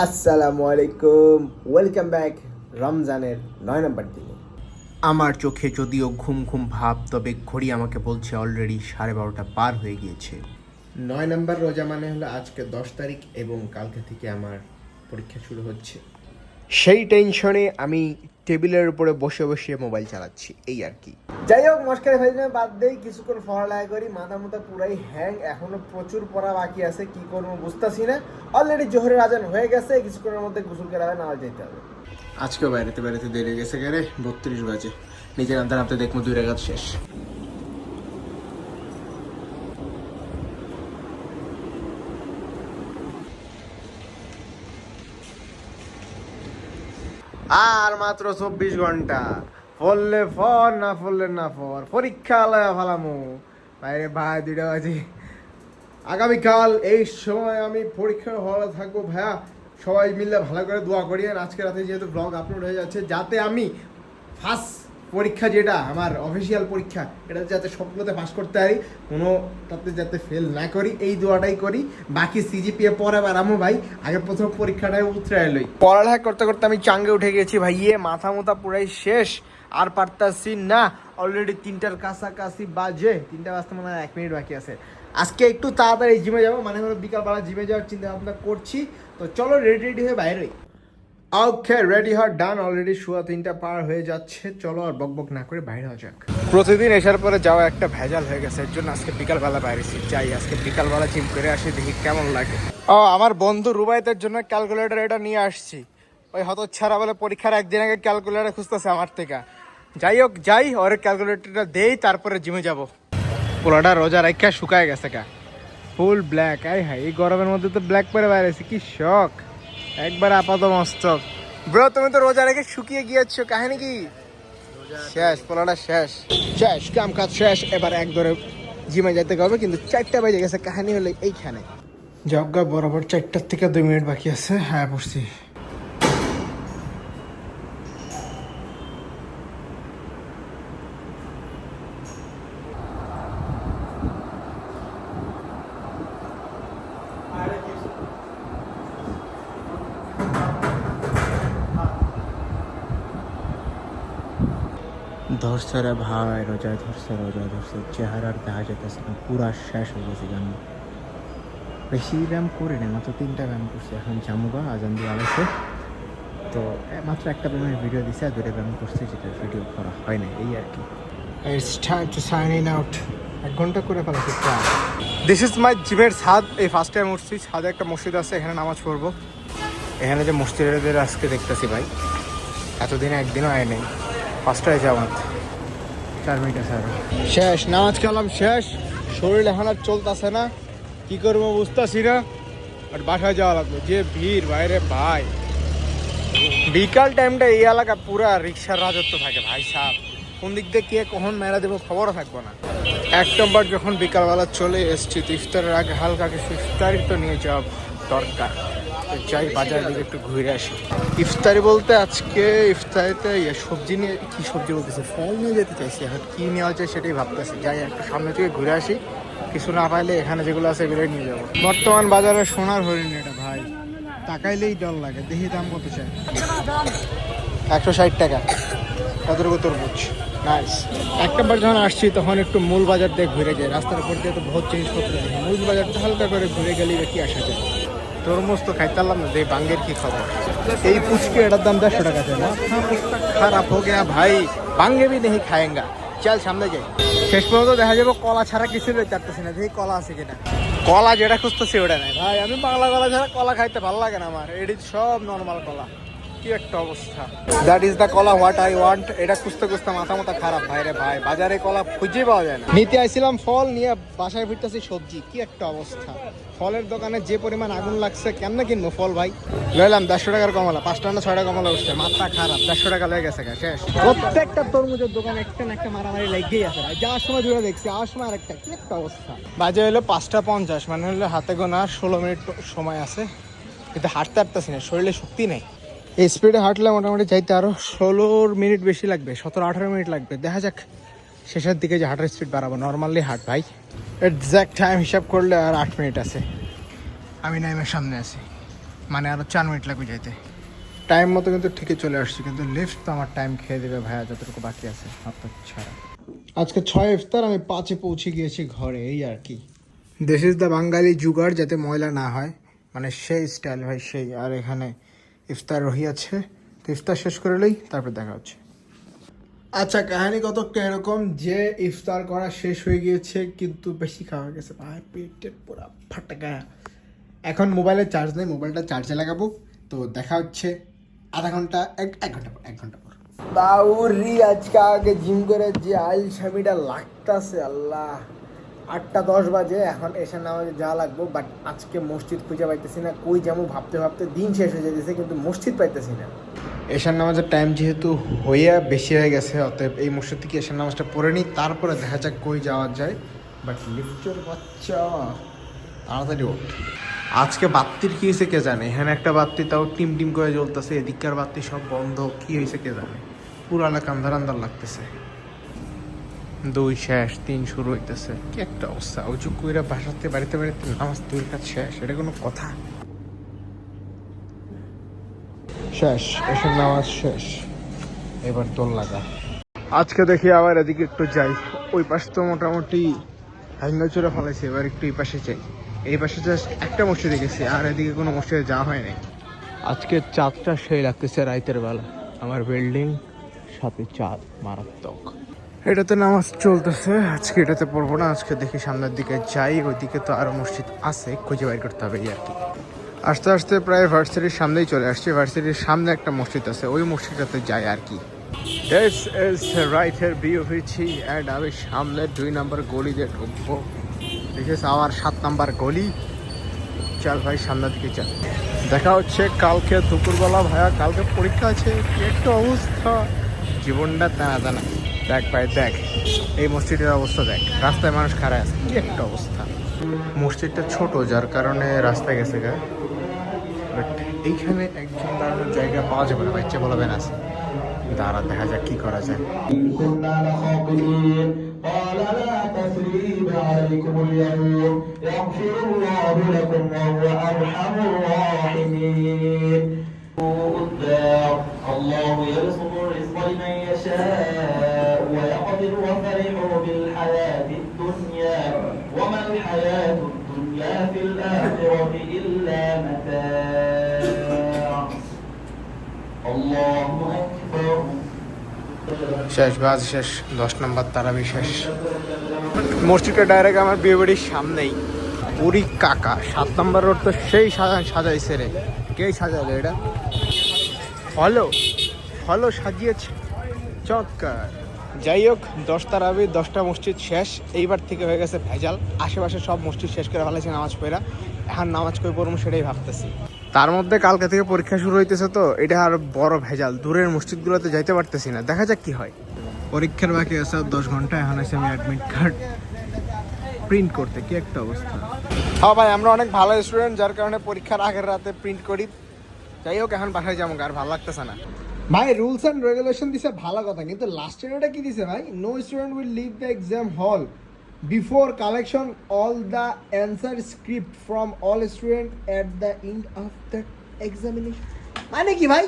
আসসালামু আলাইকুম welcome back রমজানের নয় নম্বর দিনে। আমার চোখে যদিও ঘুম ঘুম ভাব তবে ঘড়ি আমাকে বলছে অলরেডি সাড়ে বারোটা পার হয়ে গিয়েছে। নয় নম্বর রোজা মানে হলো আজকে দশ তারিখ এবং কালকে থেকে আমার পরীক্ষা শুরু হচ্ছে। সেই টেনশনে আমি টেবিলের উপরে বসে বসে মোবাইল চালাচ্ছি এই আর কি। যাই হোক মস্কারে ফাইজলামে বাদ দেই কিছুক্ষণ পড়ালেখা করি মাথা মাথা পুরাই হ্যাং এখনও প্রচুর পড়া বাকি আছে কি করব বুঝতেছি না। অলরেডি জোহরের আজান হয়ে গেছে কিছুক্ষণের মধ্যে গোসল করে আবার নামাজ যেতে হবে। আজকেও বাইরেতে বাইরেতে দেরি গেছে গেলে বত্রিশ বাজে। নিজের আনতে আপনি দেখব দুই রেখাত শেষ। আর মাত্র চব্বিশ ঘণ্টা। ফললে ফর না ফললে না ফর পরীক্ষা লয়া ফালামু। বাইরে ভাই, দুইটা বাজে। আগামীকাল এই সময় আমি পরীক্ষার হলে থাকব ভাইয়া। সবাই মিলে ভালো করে দোয়া করি আর আজকে রাতে যেহেতু ব্লগ আপলোড হয়ে যাচ্ছে, যাতে আমি ফার্স্ট পরীক্ষা যেটা, আমার অফিসিয়াল পরীক্ষা, এটা যাতে সবগুলোতে পাস করতে পারি কোনো তাতে যাতে ফেল না করি, এই দোয়াটাই করি। বাকি সিজিপিএ পরে আবার বাড়ামো ভাই, আগে প্রথম পরীক্ষাটাই উতরে এলোই পড়ালেখা করতে করতে আমি চাঙ্গে উঠে গেছি ভাই ইয়ে মাথা মোথা পুরাই শেষ, আর পারতাছি না। অলরেডি তিনটার কাছাকাছি বাজে, তিনটা বাজতে মনে হয় এক মিনিট বাকি আছে। আজকে একটু তাড়াতাড়ি জিমে যাব মানে হলো বিকালবেলা জিমে যাওয়ার চিন্তা ভাবনা করছি। তো চলো রেডি রেডি হয়ে বাইরে ওকে রেডি হওয়ার ডান অলরেডি শুয়া তিনটা পার হয়ে যাচ্ছে। চলো আর বক বক না করে বাইরে হওয়া যাক। প্রতিদিন এসার পরে যাওয়া একটা ভেজাল হয়ে গেছে, এর জন্য আজকে বিকালবেলা বাইরেছি যাই, আজকে বিকালবেলা জিম করে আসি, দেখি কেমন লাগে। ও, আমার বন্ধু রুবাইতের জন্য ক্যালকুলেটর এটা নিয়ে আসছি। ওই হত ছাড়া বলে পরীক্ষার একদিন আগে ক্যালকুলেটর খুঁজতেছে আমার থেকে। যাই হোক, যাই, ওর ক্যালকুলেটরটা দেই, তারপরে জিমে যাব। পোলাটা রোজা রাখা শুকায় গেছে কা ফুল ব্ল্যাক আই হাই এই গরমের মধ্যে তো ব্ল্যাক পরে বাইরেছি কি শখ একবার আপাত মস্তক ব্রো, তুমি তো রোজা রেখে শুকিয়ে গিয়েছো, কাহিনী কি? শেষ পোলাটা শেষ। শেষ, কাম কাজ শেষ, এবার এক ধরে জিমে যেতে হবে, কিন্তু চারটা বেজে গেছে, কাহিনী হলো এইখানে। জগা বরাবর চারটার থেকে দুই মিনিট বাকি আছে। হ্যাঁ পড়ছি ধরছে রে ভাই রোজা ধরছে রোজা ধরছে চেহারার দেখা যেতেছে না পুরা শেষ হয়ে গেছে জানো বেশি ব্যায়াম করে না মাত্র তিনটা ব্যায়াম করছে এখন জামুগা আজান দিয়ে আলাইছে। তো মাত্র একটা ব্যায়ামের ভিডিও দিছে আর দুটো ব্যায়াম করছে যেটা ভিডিও করা হয় না এই আর কি। It's time to sign in out এক ঘণ্টা করে ফেলাছি প্রায়। দিস ইজ মাই জিমের ছাদ এই ফার্স্ট টাইম উঠছি ছাদে একটা মসজিদ আছে এখানে নামাজ পড়ব। এখানে যে মসজিদের আজকে দেখতেছি ভাই এতদিনে একদিনও আয় নেই। পাঁচটায় যাওয়া চার মিনিট আছে আরও শেষ নামাজ কালাম শেষ। শরীর এখন আর চলতেছে না। কি করব বুঝতেছি না। আর বাসায় যাওয়া লাগবে। যে ভিড়, বাইরে ভাই। বিকাল টাইমটা এই এলাকা পুরা রিক্সার রাজত্ব থাকে, ভাই সাহ কোন দিক দিয়ে কে কখন মেলা দেবো খবরও থাকব না। এক নম্বর যখন বিকালবেলা চলে এসছি ইফতারের আগে হালকা কিছু ইফতারি তো নিয়ে যাওয়া দরকার। যাই বাজারের দিকে একটু ঘুরে আসি। ইফতারি বলতে আজকে ইফতারিতে ইয়ে সবজি নিয়ে কি সবজি বলতেছে? ফল নিয়ে যেতে চাইছি, এখন কি নেওয়া যায় সেটাই ভাবতেছি। যাই, একটু সামনে থেকে ঘুরে আসি। কিছু না পাইলে এখানে যেগুলো আছে এগুলোই নিয়ে যাব। বর্তমান বাজারে সোনার হরিণ এটা, ভাই। তাকাইলেই ডর লাগে, দেখি দাম কত চাই। একশো ষাট টাকা। কতটুকু তরমুজ? নাইস এক নম্বর যখন আসছি, তখন একটু মূল বাজার দিয়ে ঘুরে যাই। রাস্তার উপর দিয়ে তো বহুত জিনিসপত্র দেখি। মূল বাজারটা হালকা করে ঘুরে গেলেই বা কি আসা যায়। তরমুজ তো খাইতে পারলাম না যে বাঙ্গের কি খবর? এই পুচকে এটার দাম দেড়শো টাকা দেয় না। খারাপ হো ভাই, বাঙ্গে বি নেই খায়েঙ্গা। চল সামনে যাই। শেষ পর্যন্ত দেখা যাবে, কলা ছাড়া কিছু লইতে না দেখি কলা আছে কিনা। কলা যেটা খুঁজতেছি ওটা নাই। ভাই, আমি বাংলা কলা ছাড়া কলা খাইতে ভালো লাগে না আমার এটি সব নর্মাল কলা। কি একটা অবস্থা? That is the kola what I want এটা খুঁজতে খুঁজতে মাথা মাথা খারাপ। ভাই রে ভাই বাজারে কলা খুঁজে পাওয়া যায় না। নিতে আইছিলাম ফল নিয়ে বাসায় ফিরতেছি সবজি। কি একটা অবস্থা। ফলের দোকানে যে পরিমাণ আগুন লাগছে কেমনে কিনবো ফল ভাই? লইলাম দেড়শো টাকার কমলা পাঁচটা না ছয় টাকা কমলা উঠছে। মাথা খারাপ দেড়শো টাকা লেগে গেছে গা, শেষ। প্রত্যেকটা তরমুজের দোকানে একটা না একটা মারামারি লেগেই আছে ভাই। যাওয়ার সময় দূরে দেখছি আওয়ার সময় আরেকটা। কি একটা অবস্থা। বাজে হলো পাঁচটা পঞ্চাশ মানে হলো হাতে গোনা ষোলো মিনিট সময় আছে। কিন্তু হাঁটতে হাঁটতেছি না শরীরে শক্তি নেই। এই স্পিডে হাঁটলে মোটামুটি যাইতে আরও ষোলো মিনিট বেশি লাগবে, সতেরো, আঠারো মিনিট লাগবে। দেখা যাক শেষের দিকে যে হাঁটার স্পিড বাড়াবো। নর্মালি হাঁট ভাই। এক্স্যাক্ট টাইম হিসাব করলে আর আট মিনিট আছে। আমি নাইমের সামনে আছি। মানে আরও চার মিনিট লাগবে যাইতে। টাইম মতো কিন্তু ঠিকই চলে আসছি, কিন্তু লিফট তো আমার টাইম খেয়ে দেবে ভাইয়া, যতটুকু বাকি আছে আপনার ছাড়া। আজকে ছয় ইফতার, আমি পাঁচে পৌঁছে গিয়েছি ঘরে, এই আর কি। This is the Bengali jugaad যাতে ময়লা না হয়। মানে সেই স্টাইল ভাই, সেই। আর এখানে ইফতার রহিয়াছে তো ইফতার শেষ করে লই তারপর দেখা হচ্ছে। আচ্ছা কাহিনী কত এরকম যে ইফতার করা শেষ হয়ে গিয়েছে কিন্তু বেশি খাওয়া গেছে? ভাই পেটে পুরো ফাটাকা। এখন মোবাইলে চার্জ নেই মোবাইলটা চার্জে লাগাবো। তো দেখা হচ্ছে আধা ঘণ্টা এক এক ঘণ্টা পর এক ঘণ্টা পর। বাউরি আজকে আগে জিম করে যে আইল স্বামীটা লাগতাছে আল্লাহ। আটটা দশ বাজে, এখন এসে নামাজে যা লাগবো বাট আজকে মসজিদ খুঁজে পাইতেছি না, কই যেমন ভাবতে ভাবতে দিন শেষ হয়ে যেতেছে কিন্তু মসজিদ পাইতেছি না। এশার নামাজের টাইম যেহেতু হইয়া বেশি হয়ে গেছে, অতএব এই মসজিদ থেকে এশার নামাজটা পড়ে নিই, তারপরে দেখা যাক কই যাওয়া যায়। বাট লিফটের বাচ্চা তাড়াতাড়ি ওঠ আজকে বাত্তির কি হয়েছে কে জানে? এখানে একটা বাত্তি, তাও টিম টিম করে জ্বলতেছে, এদিককার বাত্তি সব বন্ধ, কি হয়েছে কে জানে? পুরো এলাকা আন্ধার আন্ধার লাগতেছে। দুই শেষ তিন শুরু হইতেছে। কি একটা অবস্থা? উঁচু কুইরা বাসাতে বাড়িতে বাড়িতে নামাজ দুই কাজ শেষ এটা কোনো কথা? শেষ এসব নামাজ শেষ। এবার তোল লাগা। আজকে দেখি আবার এদিকে একটু যাই। ওই পাশ তো মোটামুটি হ্যাঙ্গা চড়ে ফেলাইছে এবার একটু এই পাশে যাই। এই পাশে জাস্ট একটা মসজিদে গেছি আর এদিকে কোনো মসজিদে যাওয়া হয় নাই। আজকে চাঁদটা সেই লাগতেছে রাইতের বেলা। আমার বিল্ডিং সাথে চাঁদ মারাত্মক। এটাতে নামাজ চলতেছে। আজকে এটাতে পড়ব না, আজকে দেখি সামনের দিকে যাই, ওইদিকে তো আরও মসজিদ আছে, খুঁজে বাইর করতে হবে আর কি। আস্তে আস্তে প্রায় ভার্সিটির সামনেই চলে আসছে, ভার্সিটির সামনে একটা মসজিদ আছে, ওই মসজিদটাতে যাই আর কি। দিস ইজ রাইটের বিউ হয়েছি অ্যান্ড আমি সামনে দুই নাম্বার গলি দিয়ে ঢুকবো দেখিস আবার সাত নাম্বার গলি। চল ভাই, সামনের দিকে চল। দেখা হচ্ছে কালকে দুপুরবেলা, ভাইয়া, কালকে পরীক্ষা আছে একটা অবস্থা। জীবনটা টানা টানা দেখ ভাই দেখ এই মসজিদের অবস্থা দেখ রাস্তায় মানুষ খাড়া আছে কি একটা অবস্থা মসজিদটা ছোট যার কারণে রাস্তায় গেছে গা বাট এইখানে একজন দাঁড়ানোর জায়গা পাওয়া যাবে না বাচ্চা বলবেন আছে দাঁড়া দেখা যাক কি করা যায় كنا لخاطئين قال لا تثريب عليكم اليوم يغفر الله لكم وهو أرحم الراحمين الدار الله يرزق الرزق لمن يشاء ويقدر وفرحوا بالحياة الدنيا وما الحياة الدنيا في الآخرة إلا متاع الله أكبر শেষ বাজ শেষ দশ নম্বর তারাবি শেষ মসজিদটা ডাইরেক্ট আমার বিয়ে বাড়ির সামনেই পুরী কাকা সাত নম্বর রোড তো সেই সাজা সাজাইছে রে কে সাজালে এটা ফলো ফলো সাজিয়েছে চক্কার যাই হোক দশ তারাবি দশটা মসজিদ শেষ। এইবার থেকে হয়ে গেছে ভেজাল। আশেপাশে সব মসজিদ শেষ করে ফেলেছে নামাজ পড়া। এখন নামাজ কই পড়ব সেটাই ভাবতেছি। তার মধ্যে কালকে থেকে পরীক্ষা শুরু হইতেছে তো এটা আর বড় ভেজাল। দূরের মসজিদগুলোতে যাইতে পারতেছি না। দেখা যাক কি হয়। পরীক্ষার বাকি আছে দশ ঘণ্টা। এখন আছে আমি অ্যাডমিট কার্ড প্রিন্ট করতে। কি একটা অবস্থা। হ্যাঁ ভাই আমরা অনেক ভালো স্টুডেন্ট যার কারণে পরীক্ষার আগের রাতে প্রিন্ট করি। যাই হোক এখন বাসায় যাব আর ভালো লাগতেছে না। ভাই রুলস অ্যান্ড রেগুলেশন দিছে, ভালো কথা। কিন্তু লাস্ট এটা কি দিছে ভাই? No student will leave the exam hall before collection all the answer script from all student at the end of the examination মানে কি ভাই?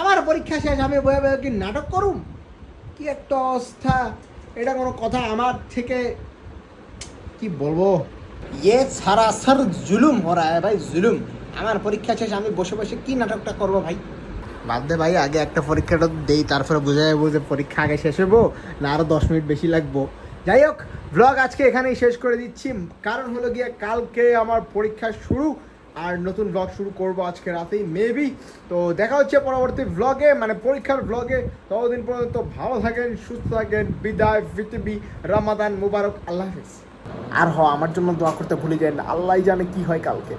আমার পরীক্ষা শেষ, আমি বয়ে বয়ে কি নাটক করুম? কি একটা অবস্থা। এটা কোনো কথা আমার থেকে কি বলব? ইয়ে সারাসার জুলুম হরা ভাই জুলুম। আমার পরীক্ষা শেষ, আমি বসে বসে কি নাটকটা করব ভাই? বাদ দে ভাই, আগে একটা পরীক্ষাটা দেই, তারপরে বোঝা যাব যে পরীক্ষা আগে শেষ হব না আরও দশ মিনিট বেশি লাগবো। যাই হোক ব্লগ আজকে এখানেই শেষ করে দিচ্ছি। কারণ হলো গিয়ে কালকে আমার পরীক্ষা শুরু, আর নতুন ব্লগ শুরু করব আজকে রাতেই মেবি তো দেখা হচ্ছে পরবর্তী ব্লগে মানে পরীক্ষার ব্লগে ততদিন পর্যন্ত ভালো থাকেন, সুস্থ থাকেন। বিদায়, পৃথিবী, রামাদান মুবারক, আল্লাহ হাফিজ। আর হ, আমার জন্য দোয়া করতে ভুলে যায় না। আল্লাহ জানে কি হয় কালকে।